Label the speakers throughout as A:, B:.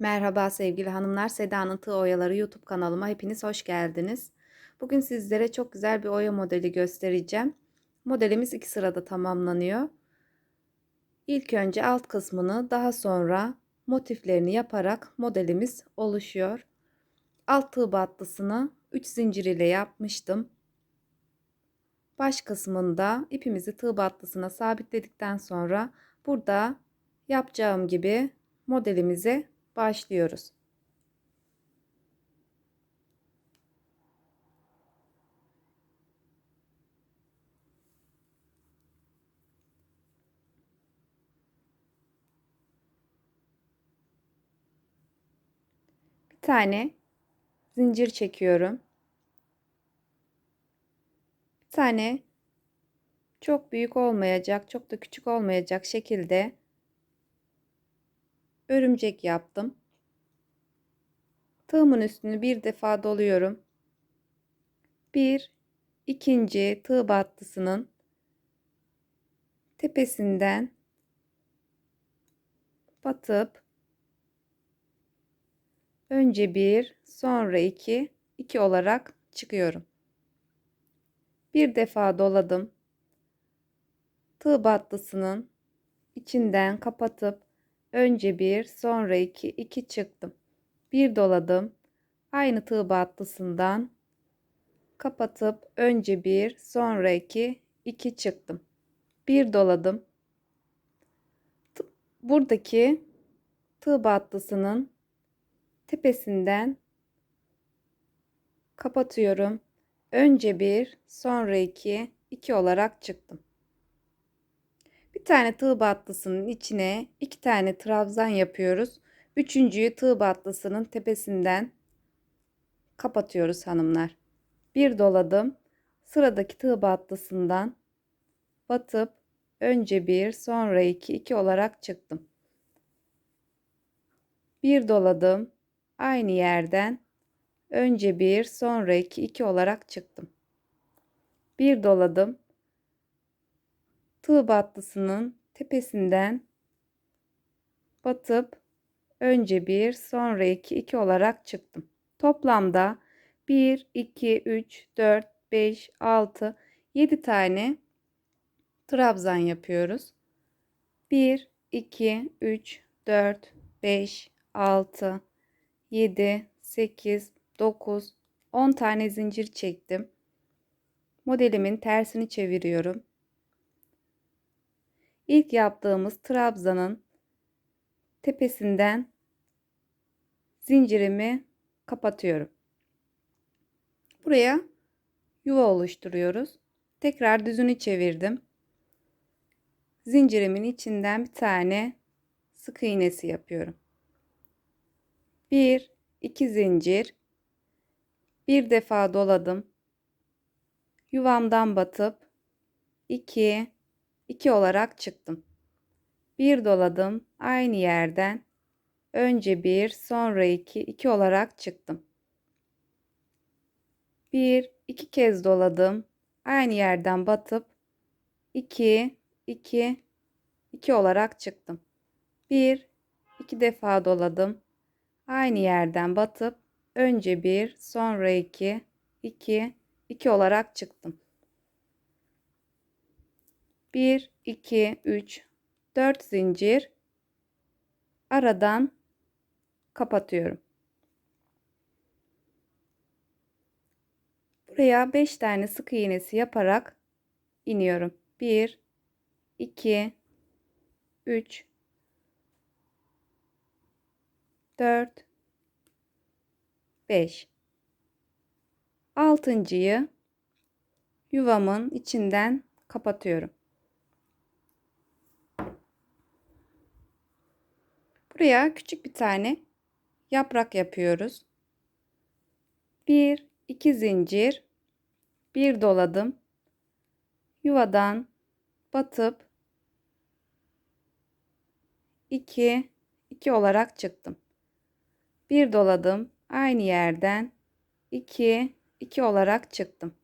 A: Merhaba sevgili hanımlar, Seda'nın Tığ Oyaları YouTube kanalıma hepiniz hoş geldiniz. Bugün sizlere çok güzel bir oya modeli göstereceğim. Modelimiz iki sırada tamamlanıyor. İlk önce alt kısmını daha sonra motiflerini yaparak modelimiz oluşuyor. Alt tığ battısını 3 zincir ile yapmıştım. Baş kısmında ipimizi tığ battısına sabitledikten sonra burada yapacağım gibi modelimize başlıyoruz. Bir tane zincir çekiyorum. Bir tane çok büyük olmayacak, çok da küçük olmayacak şekilde örümcek yaptım. Tığımın üstünü bir defa doluyorum. Bir ikinci tığ battısının tepesinden batıp önce bir sonra iki iki olarak çıkıyorum. Bir defa doladım. Tığ battısının içinden kapatıp Önce bir, sonra iki, iki çıktım. Bir doladım. Aynı tığ battısından kapatıp önce bir, sonra iki, iki çıktım. Bir doladım. Buradaki tığ battısının tepesinden kapatıyorum. Önce bir, sonra iki, iki olarak çıktım. Tane tığ battısının içine iki tane trabzan yapıyoruz. Üçüncüyü tığ battısının tepesinden kapatıyoruz hanımlar. Bir doladım. Sıradaki tığ battısından batıp önce bir sonra iki iki olarak çıktım. Bir doladım. Aynı yerden önce bir sonra iki iki olarak çıktım. Bir doladım tığ battısının tepesinden batıp önce bir sonra iki iki olarak çıktım. Toplamda 1 2 3 4 5 6 7 tane trabzan yapıyoruz. 1 2 3 4 5 6 7 8 9 10 tane zincir çektim. Modelimin tersini çeviriyorum. İlk yaptığımız trabzanın tepesinden zincirimi kapatıyorum. Buraya yuva oluşturuyoruz. Tekrar düzünü çevirdim. Zincirimin içinden bir tane sık iğnesi yapıyorum. Bir, iki zincir. Bir defa doladım. Yuvamdan batıp 2 2 olarak çıktım. Bir doladım. Aynı yerden önce bir, sonra iki, iki olarak çıktım. Bir, iki kez doladım. Aynı yerden batıp iki, iki, iki olarak çıktım. Bir, iki defa doladım. Aynı yerden batıp önce bir, sonra iki, iki, iki olarak çıktım. 1 2 3 4 zincir aradan kapatıyorum. Buraya 5 tane sık iğnesi yaparak iniyorum. 1 2 3 4 5 altıncıyı yuvamın içinden kapatıyorum. Buraya küçük bir tane yaprak yapıyoruz. Bir, iki zincir, bir doladım. Yuvadan batıp 2 2 olarak çıktım. Bir doladım. Aynı yerden 2 2 olarak çıktım.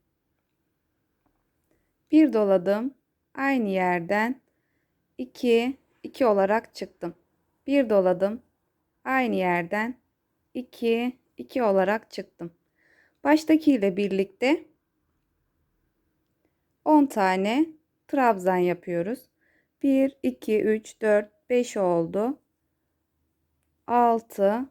A: Bir doladım. Aynı yerden 2 2 olarak çıktım bir doladım aynı yerden 2 2 olarak çıktım. Baştaki ile birlikte 10 tane trabzan yapıyoruz. 1 2 3 4 5 oldu. 6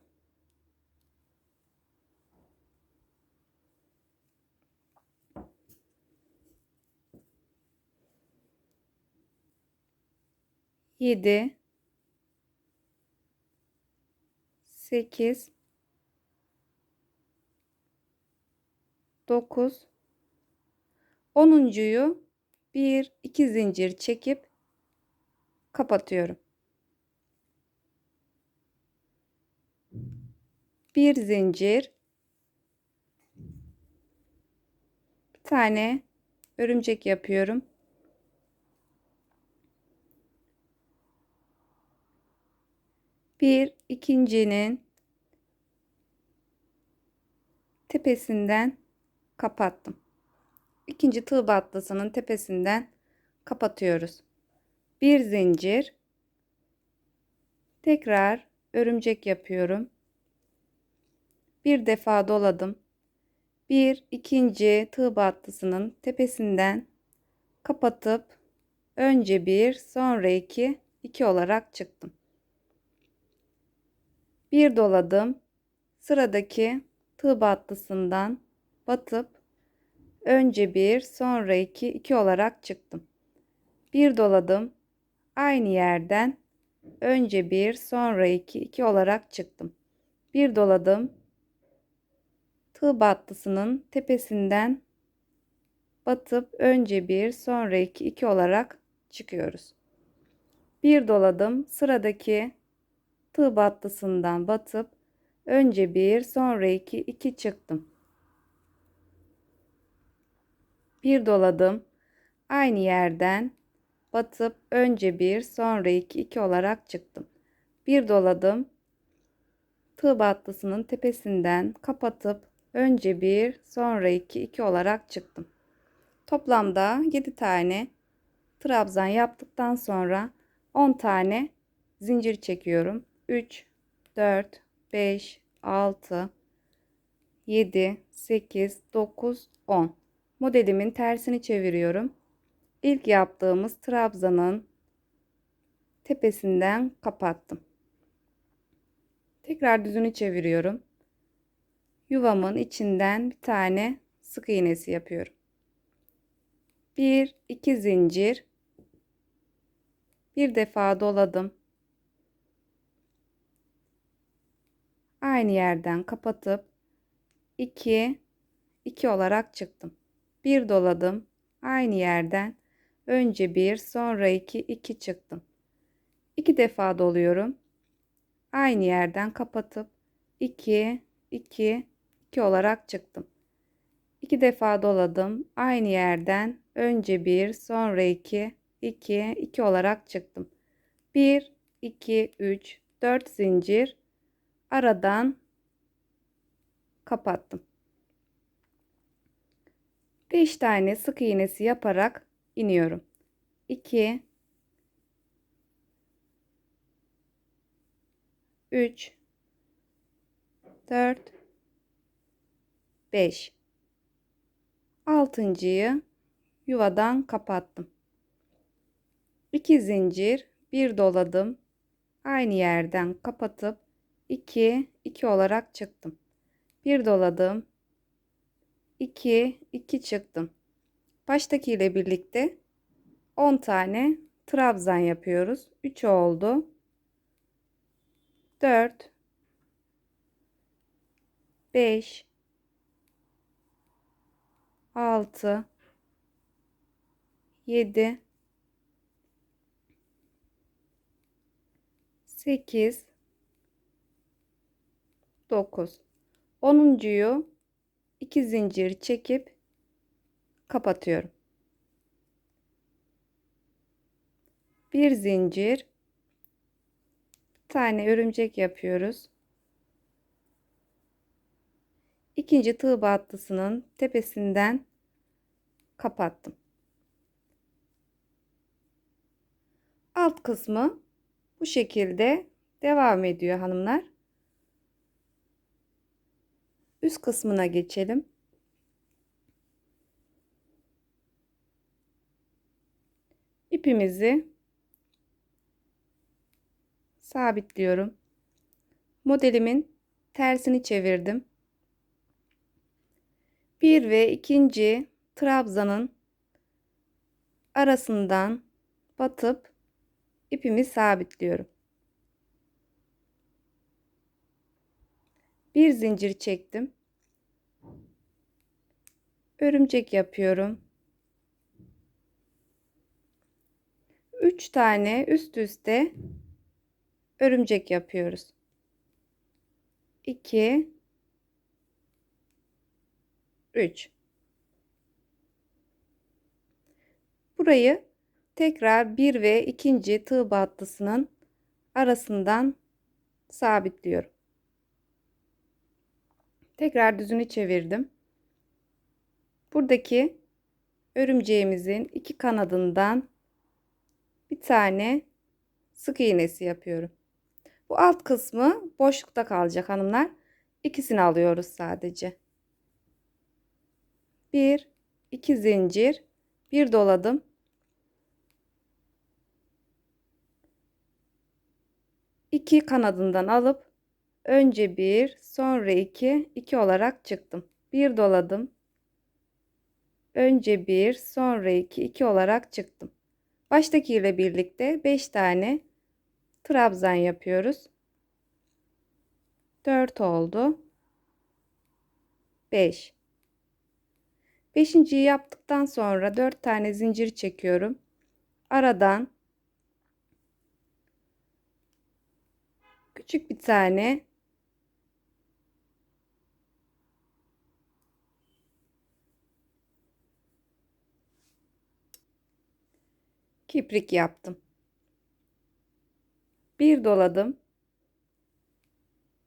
A: 7 8 9 10'uncuyu 1 2 zincir çekip kapatıyorum. Bir zincir bir tane örümcek yapıyorum. Bir ikincinin tepesinden kapattım. İkinci tığ battısının tepesinden kapatıyoruz. Bir zincir tekrar örümcek yapıyorum. Bir defa doladım. Bir ikinci tığ battısının tepesinden kapatıp önce bir sonra iki iki olarak çıktım. Bir doladım. Sıradaki tığ battısından batıp önce bir sonra iki iki olarak çıktım. Bir doladım. Aynı yerden önce bir sonra iki iki olarak çıktım. Bir doladım. Tığ battısının tepesinden batıp önce bir sonra iki iki olarak çıkıyoruz. Bir doladım. Sıradaki tığ battısından batıp önce bir sonra iki iki çıktım. Bir doladım. Aynı yerden batıp önce bir sonra iki iki olarak çıktım. Bir doladım. Tığ battısının tepesinden kapatıp önce bir sonra iki iki olarak çıktım. Toplamda 7 tane trabzan yaptıktan sonra 10 tane zincir çekiyorum. 3 4 5 6 7 8 9 10 modelimin tersini çeviriyorum. İlk yaptığımız trabzanın tepesinden kapattım. Tekrar düzünü çeviriyorum. Yuvamın içinden bir tane sık iğnesi yapıyorum. 1 2 zincir bir defa doladım. Aynı yerden kapatıp 2 2 olarak çıktım. Bir doladım. Aynı yerden önce bir sonra iki iki çıktım. İki defa doluyorum. Aynı yerden kapatıp 2 2 2 olarak çıktım. İki defa doladım. Aynı yerden önce bir sonra iki 2 2 olarak çıktım. 1 2 3 4 zincir aradan kapattım. 5 tane sık iğnesi yaparak iniyorum. 2 3 4 5 altıncıyı yuvadan kapattım. 2 zincir bir doladım. Aynı yerden kapatıp 2 2 olarak çıktım. Bir doladım. 2 2 çıktım. Baştaki ile birlikte 10 tane trabzan yapıyoruz. 3 oldu. 4 5 6 7 8 9 10'uncuyu 2 zincir çekip kapatıyorum. Bir zincir bir tane örümcek yapıyoruz. İkinci tığ battısının tepesinden kapattım. Alt kısmı bu şekilde devam ediyor hanımlar. Üst kısmına geçelim. İpimizi sabitliyorum. Modelimin tersini çevirdim. Bir ve ikinci trabzanın arasından batıp ipimi sabitliyorum. Bir zincir çektim. Örümcek yapıyorum. 3 tane üst üste örümcek yapıyoruz. 2 3 Burayı tekrar bir ve ikinci tığ battısının arasından sabitliyorum. Tekrar düzünü çevirdim. Buradaki örümceğimizin iki kanadından bir tane sık iğnesi yapıyorum. Bu alt kısmı boşlukta kalacak hanımlar. İkisini alıyoruz sadece. Bir, iki zincir, bir doladım. İki kanadından alıp önce bir, sonra iki, iki olarak çıktım. Bir doladım. Önce bir, sonra iki, iki olarak çıktım. Baştaki ile birlikte 5 tane trabzan yapıyoruz. 4 oldu. 5. Beşinciyi yaptıktan sonra 4 tane zincir çekiyorum. Aradan küçük bir tane kiprik yaptım. Bir doladım.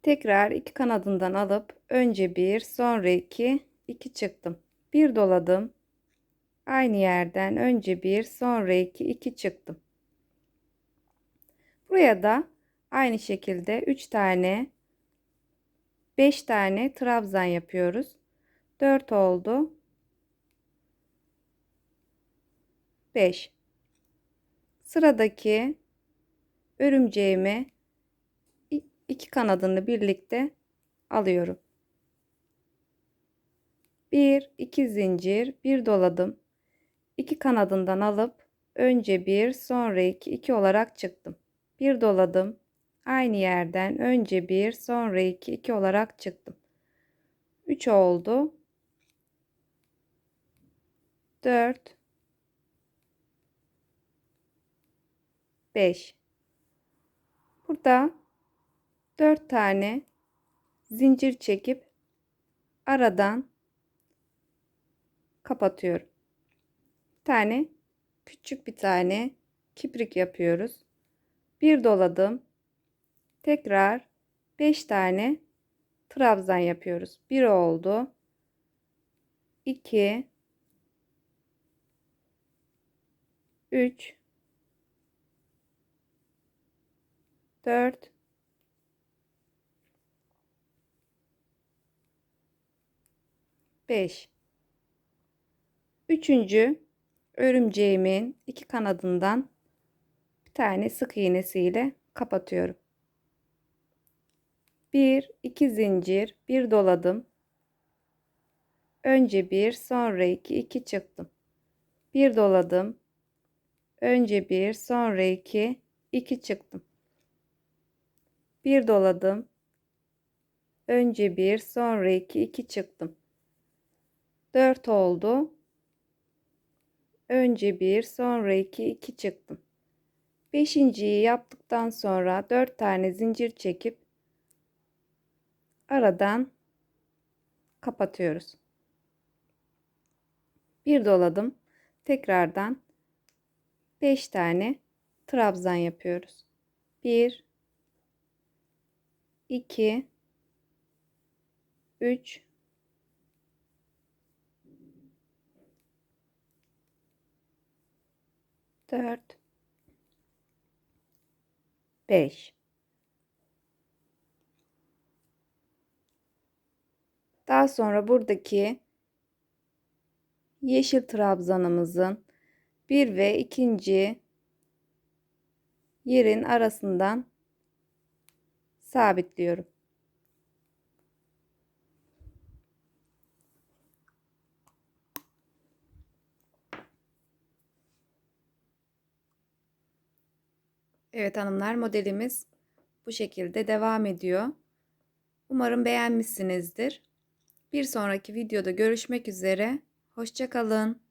A: Tekrar iki kanadından alıp önce bir, sonra iki, iki çıktım. Bir doladım. Aynı yerden önce bir, sonra iki, iki çıktım. Buraya da aynı şekilde 3 tane 5 tane trabzan yapıyoruz. 4 oldu. 5 sıradaki örümceğime iki kanadını birlikte alıyorum. Bir, iki zincir, bir doladım. İki kanadından alıp önce bir, sonra iki, iki olarak çıktım. Bir doladım. Aynı yerden önce bir, sonra iki, iki olarak çıktım. Üç oldu. Dört, 5 burada 4 tane zincir çekip aradan kapatıyorum. Bir tane küçük bir tane kiprik yapıyoruz. Bir doladım. Tekrar 5 tane trabzan yapıyoruz. 1 oldu. 2 3 4 5 Üçüncü örümceğimin iki kanadından bir tane sık iğnesiyle kapatıyorum. Bir, iki zincir, bir doladım. Önce bir, sonra iki, iki çıktım. Bir doladım. Önce bir, sonra iki, iki çıktım bir doladım. Önce bir, sonra iki, iki çıktım. Dört oldu. Önce bir, sonra iki, iki çıktım. Beşinciyi yaptıktan sonra dört tane zincir çekip aradan kapatıyoruz. Bir doladım. Tekrardan beş tane trabzan yapıyoruz. Bir, 2 3 4 5 Daha sonra buradaki yeşil trabzanımızın bir ve ikinci yerin arasından sabitliyorum. Evet hanımlar modelimiz bu şekilde devam ediyor. Umarım beğenmişsinizdir. Bir sonraki videoda görüşmek üzere. Hoşçakalın.